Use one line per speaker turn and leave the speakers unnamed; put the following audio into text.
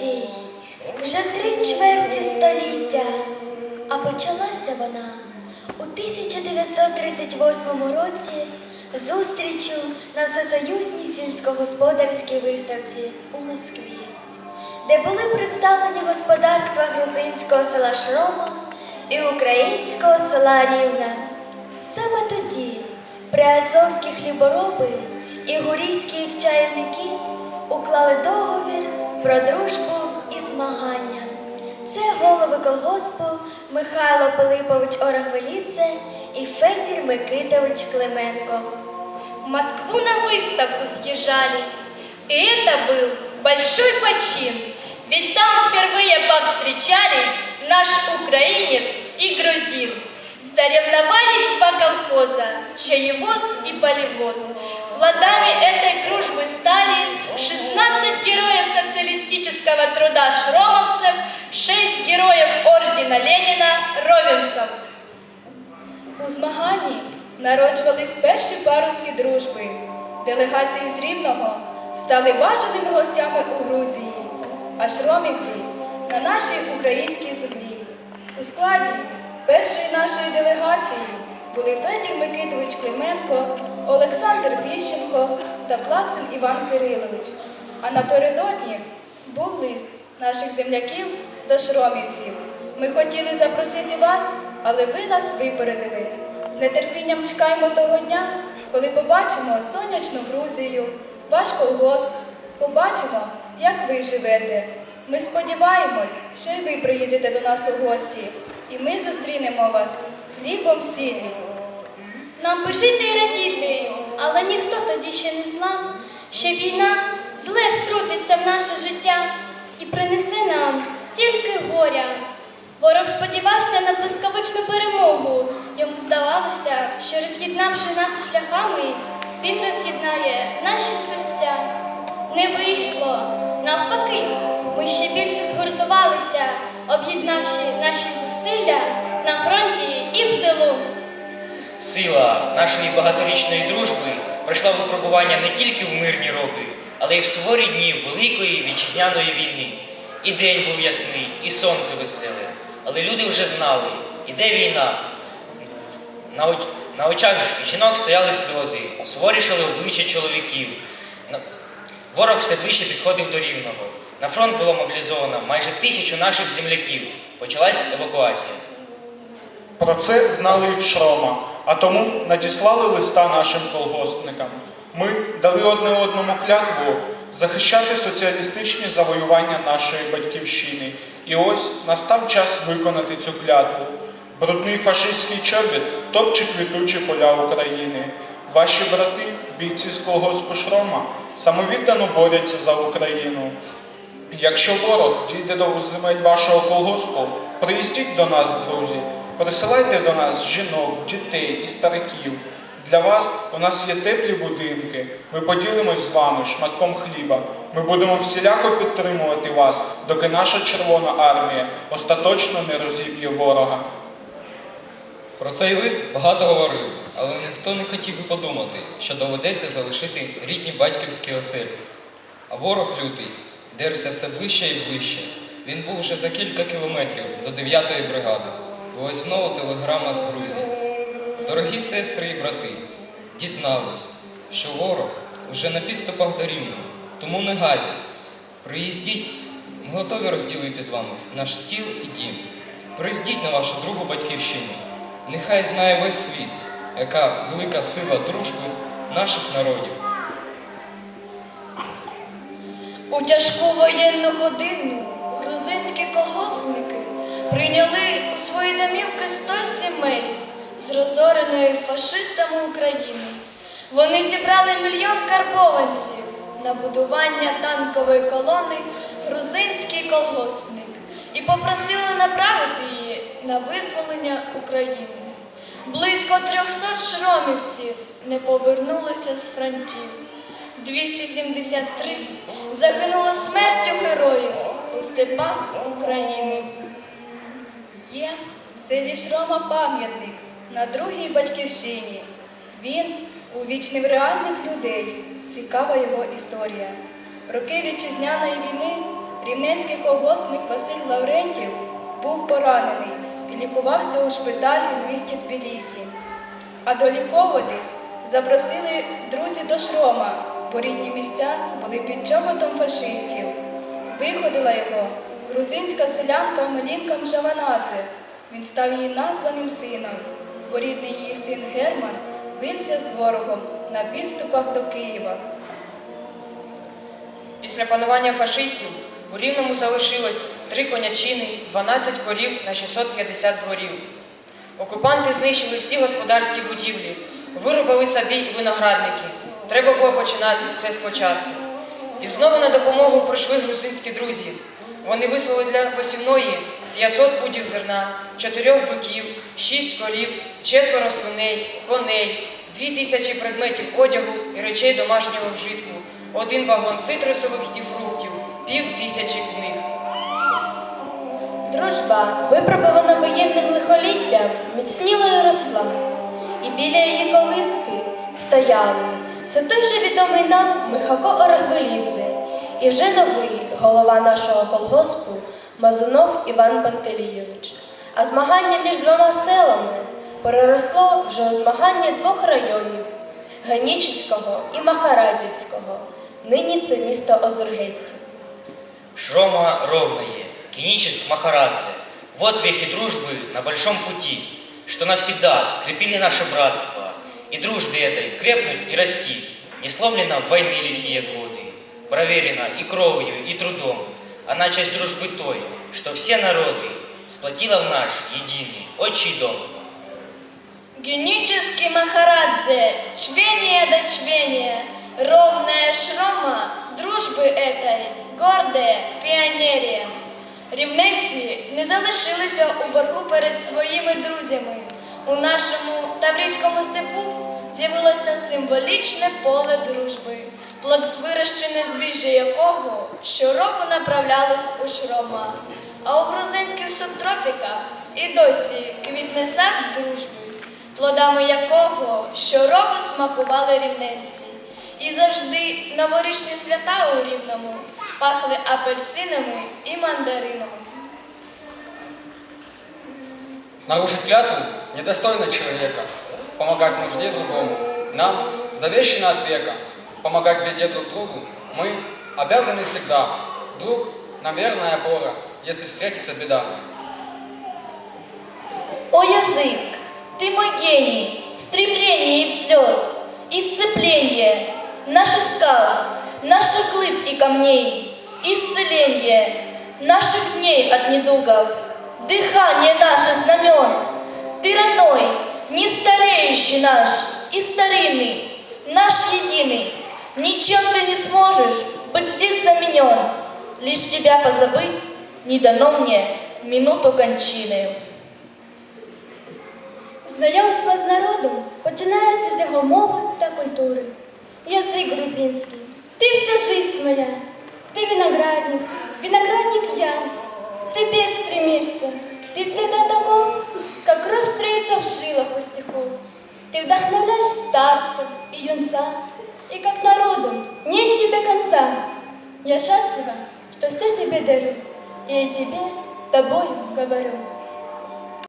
цій вже три чверті століття, а почалася вона у 1938 році зустрічю на Всесоюзній сільськогосподарській виставці у Москві, де були представлені господарства грузинського села Шрома і українського села Рівне. Саме тоді приазовські хлібороби і гурійські чайники уклали договір про дружбу і змагання. Це голови колгоспу Михайло Пилипович Орахвеліце і Федір Микитович Клименко.
В Москву на выставку съезжались. И это был большой почин. Ведь там впервые повстречались наш украинец и грузин. Соревновались два колхоза – чаевод и полевод. Плодами этой дружбы стали 16 героев социалистического труда шромовцев, 6 героев ордена Ленина ровенцев.
У змаганні народжувались перші паростки дружби. Делегації з Рівного стали бажаними гостями у Грузії, а шромівці на нашій українській землі. У складі першої нашої делегації були Федір Микитович Клименко, Олександр Фіщенко та Плаксин Іван Кирилович. А напередодні був лист наших земляків до шромівців. Ми хотіли запросити вас, але ви нас випередили. З нетерпінням чекаємо того дня, коли побачимо сонячну Грузію, ваш колгосп, побачимо, як ви живете. Ми сподіваємось, що і ви приїдете до нас у гості, і ми зустрінемо вас хлібом сіллю.
Нам пишити і радіти, але ніхто тоді ще не знав, що війна зле втрутиться в наше життя і принесе нам стільки горя. Ворог сподівався на блискавичну перемогу. Йому здавалося, що роз'єднавши нас шляхами, він роз'єднає наші серця. Не вийшло. Навпаки, ми ще більше згуртувалися, об'єднавши наші зусилля на фронті і в тилу.
Сила нашої багаторічної дружби пройшла випробування не тільки в мирні роки, але й в суворі дні Великої вітчизняної війни. І день був ясний, і сонце веселе. Але люди вже знали, іде війна. На, оч... на очах жінок стояли сльози, суворішали обличчя чоловіків. Ворог все ближче підходив до рівного. На фронт було мобілізовано майже тисячу наших земляків. Почалась евакуація.
Про це знали і в Шрома, а тому надіслали листа нашим колгоспникам. Ми дали одне одному клятву захищати соціалістичні завоювання нашої батьківщини. І ось настав час виконати цю клятву. Брудний фашистський чобіт топче квітучі поля України. Ваші брати, бійці з колгоспу Шрома, самовіддано борються за Україну. Якщо ворог дійде до земель вашого колгоспу, приїздіть до нас, друзі, присилайте до нас жінок, дітей і стариків. Для вас у нас є теплі будинки. Ми поділимось з вами шматком хліба. Ми будемо всіляко підтримувати вас, доки наша Червона армія остаточно не розіб'є ворога.
Про цей лист багато говорили, але ніхто не хотів і подумати, що доведеться залишити рідні батьківські оселі. А ворог лютий дерся все ближче і ближче. Він був вже за кілька кілометрів до 9-ї бригади. І ось знову телеграма з Грузії. Дорогі сестри і брати, дізнались, що ворог уже на підступах до Рівного, тому не гайтесь. Приїздіть, ми готові розділити з вами наш стіл і дім. Приїздіть на вашу другу батьківщину. Нехай знає весь світ, яка велика сила дружби наших народів.
У тяжку воєнну годину грузинські колгоспники прийняли у свої домівки 100 сімей з фашистами України. Вони зібрали мільйон карбованців на будування танкової колони грузинський колгоспник і попросили направити її на визволення України. Близько 300 шромівців не повернулися з фронтів. 273 загинуло смертю героїв у степах України.
Є в селі Шрома пам'ятник на другій батьківщині. Він увічнив реальних людей. Цікава його історія. Роки вітчизняної війни Рівненський колгоспник Василь Лаврентів був поранений і лікувався у шпиталі в місті Тбілісі. А доліковуватись запросили друзі до Шрома, бо рідні місця були під чоботом фашистів. Виходила його грузинська селянка Мелінка Мжаванадзе. Він став її названим сином, бо рідний її син Герман бився з ворогом на підступах до Києва.
Після панування фашистів у Рівному залишилось три конячини, 12 корів на 650 дворів. Окупанти знищили всі господарські будівлі, вирубали сади і виноградники. Треба було починати все спочатку. І знову на допомогу прийшли грузинські друзі. Вони вислали для посівної 500 пудів зерна, 4 биків, 6 корів, четверо свиней, коней, 2 тисячі предметів одягу і речей домашнього вжитку, один вагон цитрусових і фруктів, пів тисячі книг.
Дружба, випробувана воєнним лихоліттям, міцніла і росла. І біля її колистки стояли все той же відомий нам Михако Орагвелідзе і вже новий голова нашого колгоспу Мазунов Іван Пантелійович. А змагання між двома селами переросло вже у змагання двох районів Ганічівського і Махарадівського. Нині це місто Озургеття.
Шрома ровное, Киническ Махарадзе. Вот вехи дружбы на большом пути, что навсегда скрепили наше братство. И дружбе этой крепнуть и расти, не сломлено в войны лихие годы. Проверено и кровью, и трудом. Она часть дружбы той, что все народы сплотила в наш единый отчий дом.
Генический Махарадзе, чвение до чвения, ровная шрома дружби этой, гордая піонерія. Рівненці не залишилися у боргу перед своїми друзями. У нашому таврійському степу з'явилося символічне поле дружби, плод вирощене збіжжя якого щороку направлялось у шрома. А у грузинських субтропіках і досі квітне сад дружби, плодами якого щороку смакували рівненці. І завжди новорічні свята у Рівному пахли апельсинами і мандаринами.
Нарушить клятву недостойно человека. Помогать нужде другому. Нам завещено от века. Помогать беде друг другу мы обязаны всегда. Друг – нам верная опора, если встретится беда.
О язык, ты мой гений, стремление и взлет, исцепление, наша скала, наших глыб и камней, исцеление наших дней от недугов, дыхание наше знамен. Ты родной, не стареющий наш и старинный, наш единый. Ничем ты не сможешь быть здесь заменен. Лишь тебя позабыть не дано мне минуту кончины.
Знайомство з народом починається з його мови та культури. Язик грузинський. Ти вся жизнь моя. Ты виноградник, виноградник я. Ты петь стремишься. Ты всегда таков, как кровь строится в жилах у стихов. Ты вдохновляешь старцев и юнца, и как народу нет тебе конца. Я счастлива, что все тебе дарю, и тебе тобою говорю.